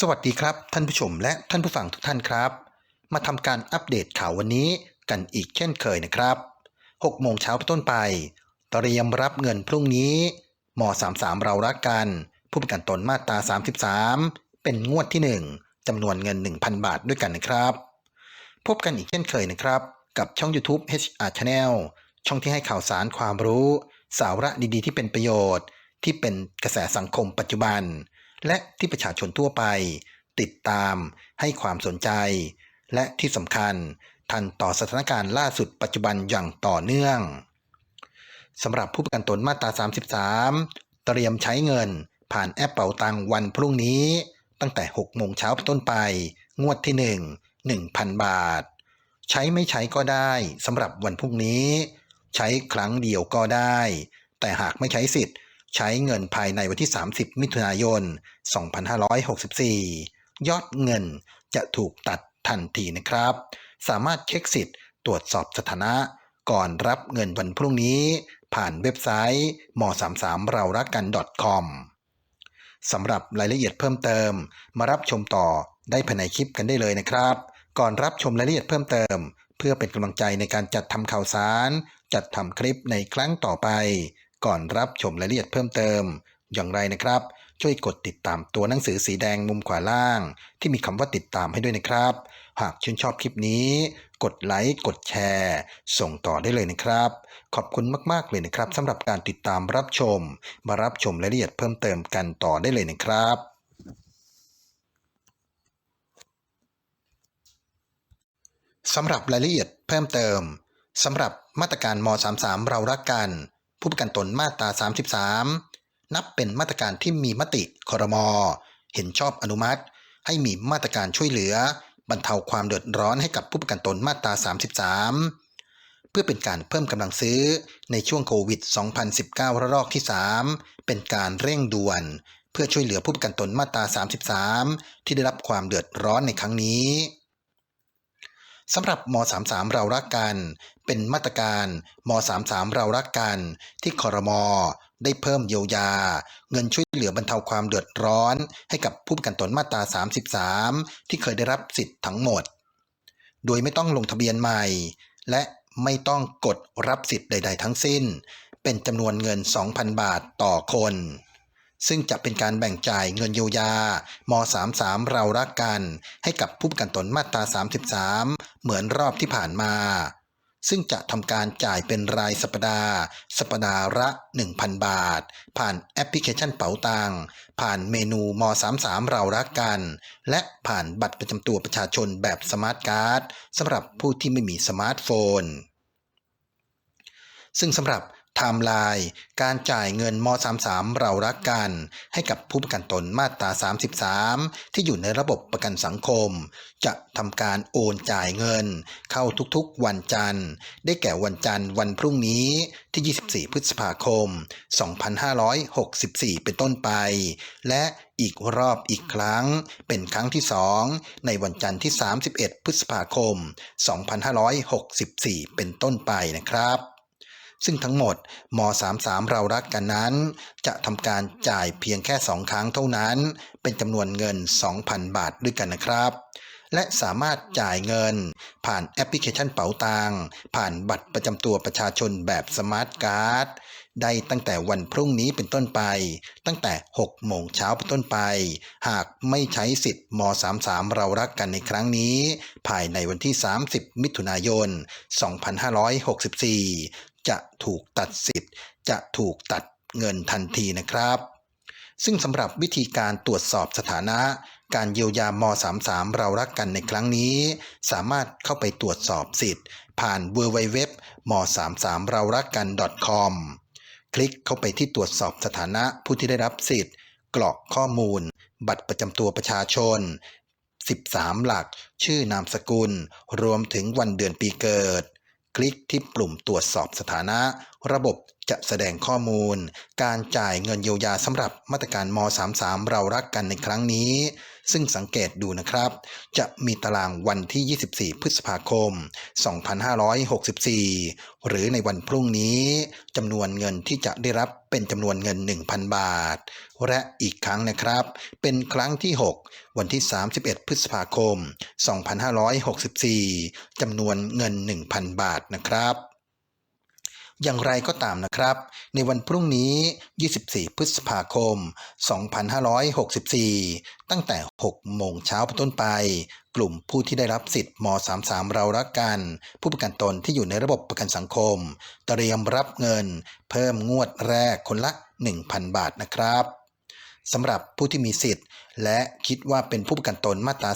สวัสดีครับท่านผู้ชมและท่านผู้ฟังทุกท่านครับ มาทำการอัปเดตข่าววันนี้กันอีกเช่นเคยนะครับ 6 โมงเช้าเป็นต้นไปเตรียมรับเงินพรุ่งนี้ม33 เรารักกัน ผู้ประกันตนมาตรา 33 เป็นงวดที่ 1จำนวนเงิน 1,000 บาทด้วยกันนะครับ พบกันอีกเช่นเคยนะครับ กับช่อง YouTube HR Channel ช่องที่ให้ข่าวสารความรู้ สาระดีๆ ที่เป็นประโยชน์ ที่เป็นกระแสสังคมปัจจุบัน และที่ประชาชนทั่วไป ติดตามให้ความสนใจ และที่สำคัญทันต่อสถานการณ์ล่าสุดปัจจุบันอย่างต่อเนื่องสำหรับผู้ประกันตนมาตรา 33 เตรียมใช้เงินผ่านแอปเป๋าตังวันพรุ่งนี้ ตั้งแต่ 6 โมงเช้าเป็นต้นไป งวดที่ 1 1,000 บาท ใช้ไม่ใช้ก็ได้สำหรับวันพรุ่งนี้ ใช้ครั้งเดียวก็ได้ แต่หากไม่ใช้สิทธิ์ ใช้เงินภายในวันที่ 30 มิถุนายน 2564 ยอดเงินจะถูกตัดทันทีนะครับ สามารถเช็คสิทธิ์ตรวจสอบสถานะ ก่อนรับเงินวันพรุ่งนี้ ผ่านเว็บไซต์ม33เรารักกัน .com สำหรับรายละเอียดเพิ่มเติม มารับชมต่อได้ภายในคลิปกันได้เลยนะครับ ก่อนรับชมรายละเอียดเพิ่มเติม เพื่อเป็นกำลังใจในการจัดทำข่าวสาร จัดทำคลิปในครั้งต่อไป ก่อนรับชมรายละเอียดเพิ่มเติม อย่างไรนะครับ ช่วยกดติดตามตัวหนังสือสีแดงมุมขวาล่าง ที่มีคำว่าติดตามให้ด้วยนะครับ หากชื่นชอบคลิปนี้ กดไลค์กดแชร์ ส่งต่อได้เลยนะครับ ขอบคุณมากๆเลยนะครับสำหรับการติดตามรับชม มารับชมรายละเอียดเพิ่มเติมกันต่อได้เลยนะครับสำหรับรายละเอียดเพิ่มเติมสำหรับมาตรการม .33 เรารักกัน ผู้ประกันตนมาตรา 33 นับเป็นมาตรการที่มีมติคอรมอเห็นชอบอนุมัติ ให้มีมาตรการช่วยเหลือบรรเทาความเดือดร้อนให้กับผู้ประกันตนมาตรา 33 เพื่อเป็นการเพิ่มกำลังซื้อในช่วงโควิด 2019 ระลอกที่ 3 เป็นการเร่งด่วน เพื่อช่วยเหลือผู้ประกันตนมาตรา 33 ที่ได้รับความเดือดร้อนในครั้งนี้ สำหรับม33เรารักกัน เป็นมาตรการม33เรารักกัน ที่คอรมอได้เพิ่มเยียวยา เงินช่วยเหลือบรรเทาความเดือดร้อน ให้กับผู้ประกันตนมาตรา 33 ที่เคยได้รับสิทธิ์ทั้งหมด โดยไม่ต้องลงทะเบียนใหม่ และไม่ต้องกดรับสิทธิ์ใด ๆ ทั้งสิ้น เป็นจำนวนเงิน 2,000 บาทต่อคน ซึ่งจะเป็นการแบ่งจ่ายเงินเยียวยาม33 เรารักกัน ให้กับผู้ประกันตนมาตรา 33 เหมือนรอบที่ผ่านมา ซึ่งจะทำการจ่ายเป็นรายสัปดาห์ สัปดาห์ละ 1,000 บาท ผ่านแอปพลิเคชันเป๋าตังผ่านเมนูม33 เรารักกัน และผ่านบัตรประจำตัวประชาชนแบบสมาร์ทการ์ดสำหรับผู้ที่ไม่มีสมาร์ทโฟน ซึ่งสำหรับ ไทม์ไลน์การจ่ายเงินม 33 เรารักกัน ให้กับผู้ประกันตนมาตรา 33 ที่อยู่ในระบบประกันสังคม จะทำการโอนจ่ายเงิน เข้าทุกๆวันจันทร์ ได้แก่วันจันทร์วันพรุ่งนี้ที่ 24 พฤษภาคม 2564 เป็นต้นไป และอีกรอบอีกครั้ง เป็นครั้งที่ 2 ในวันจันทร์ที่ 31 พฤษภาคม 2564 เป็นต้นไปนะครับ ซึ่งทั้งหมดม 33 เรารักกันนั้น จะทำการจ่ายเพียงแค่ 2 ครั้งเท่านั้น เป็นจำนวนเงิน 2,000 บาทด้วยกันนะครับและสามารถจ่ายเงิน ผ่านแอปพลิเคชันเป๋าตังผ่านบัตรประจำตัวประชาชนแบบสมาร์ทการ์ดได้ตั้งแต่วันพรุ่งนี้เป็นต้นไป ตั้งแต่ 6 โมงเช้าเป็นต้นไป หากไม่ใช้สิทธิ์ม 33 เรารักกันในครั้งนี้ ภายในวันที่ 30 มิถุนายน 2564 จะถูกตัดสิทธิ์ จะถูกตัดเงินทันทีนะครับ ซึ่งสำหรับวิธีการตรวจสอบสถานะ การเยียวยาม33 เรารักกันในครั้งนี้ สามารถเข้าไปตรวจสอบสิทธิ์ ผ่าน www m 33เรารักกัน .com คลิกเข้าไปที่ตรวจสอบสถานะผู้ที่ได้รับสิทธิ์ กรอกข้อมูล บัตรประจำตัวประชาชน 13 หลัก ชื่อนามสกุล รวมถึงวันเดือนปีเกิด คลิกที่ปุ่มตรวจสอบสถานะ ระบบจะแสดงข้อมูล การจ่ายเงินเยียวยาสำหรับมาตรการม .33 เรารักกันในครั้งนี้ ซึ่งสังเกตดูนะครับ จะมีตารางวันที่ 24 พฤษภาคม 2564 หรือในวันพรุ่งนี้จำนวนเงินที่จะได้รับเป็นจำนวนเงิน 1,000 บาท และอีกครั้งนะครับ เป็นครั้งที่ 6 วันที่ 31 พฤษภาคม 2564 จำนวนเงิน 1,000 บาทนะครับ อย่างไรก็ตามนะครับ ในวันพรุ่งนี้ 24 พฤษภาคม 2564 ตั้งแต่ 6 โมงเช้าเป็นต้นไป กลุ่มผู้ที่ได้รับสิทธิ์ม .33 เรารักกัน ผู้ประกันตนที่อยู่ในระบบประกันสังคม เตรียมรับเงิน เพิ่มงวดแรกคนละ 1,000 บาทนะครับ สำหรับผู้ที่มีสิทธิ์ และคิดว่าเป็นผู้ประกันตนมาตรา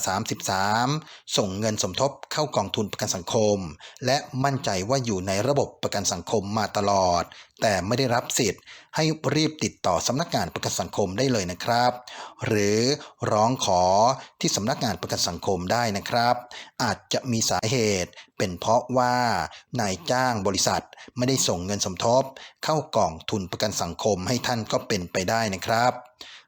33 ส่งเงินสมทบเข้ากองทุนประกันสังคม และมั่นใจว่าอยู่ในระบบประกันสังคมมาตลอด แต่ไม่ได้รับสิทธิ์ ให้รีบติดต่อสำนักงานประกันสังคมได้เลยนะครับ หรือร้องขอที่สำนักงานประกันสังคมได้นะครับ อาจจะมีสาเหตุเป็นเพราะว่านายจ้างบริษัทไม่ได้ส่งเงินสมทบ เข้ากล่องทุนประกันสังคมให้ท่านก็เป็นไปได้นะครับ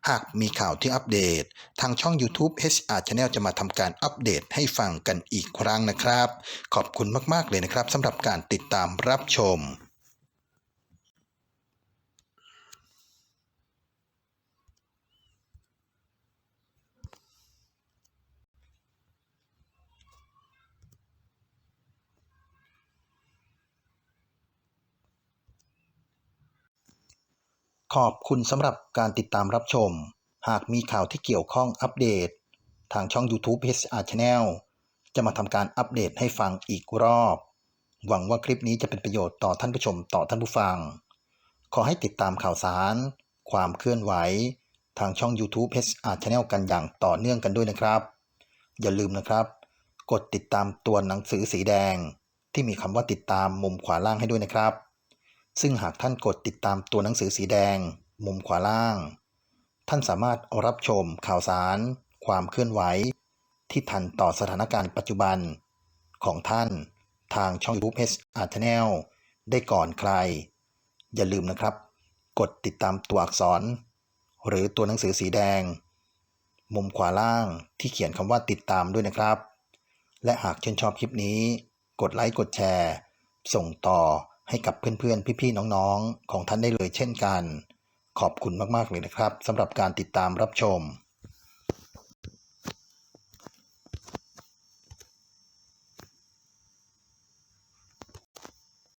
หากมีข่าวที่อัปเดต ทางช่อง YouTube HR Channel จะมาทำการอัปเดตให้ฟังกันอีกครั้งนะครับ ขอบคุณมาก ๆ เลยนะครับสำหรับการติดตามรับชม อบคุณสำหรับการติดตามรับชม หากมีข่าวที่เกี่ยวข้องอัปเดต ทางช่อง YouTube HR Channel จะมาทำการอัปเดตให้ฟังอีกรอบ หวังว่าคลิปนี้จะเป็นประโยชน์ต่อท่านผู้ชมต่อท่านผู้ฟัง ขอให้ติดตามข่าวสาร ความเคลื่อนไหว ทางช่อง YouTube HR Channel กันอย่างต่อเนื่องกันด้วยนะครับ อย่าลืมนะครับ กดติดตามตัวหนังสือสีแดง ที่มีคำว่าติดตามมุมขวาล่างให้ด้วยนะครับ ซึ่งหากท่านกดติดตามตัวหนังสือสีแดง มุมขวาล่าง ท่านสามารถรับชมข่าวสาร ความเคลื่อนไหว ที่ทันต่อสถานการณ์ปัจจุบัน ของท่านทางช่อง YouTube HR Channel ได้ก่อนใคร อย่าลืมนะครับ กดติดตามตัวอักษร หรือตัวหนังสือสีแดง มุมขวาล่างที่เขียนคำว่าติดตามด้วยนะครับ และหากชื่นชอบคลิปนี้ กดไลค์กดแชร์ ส่งต่อ ให้กับเพื่อนๆ พี่ๆ น้องๆ ของท่านได้เลยเช่นกัน ขอบคุณมากๆเลยนะครับสำหรับการติดตามรับชม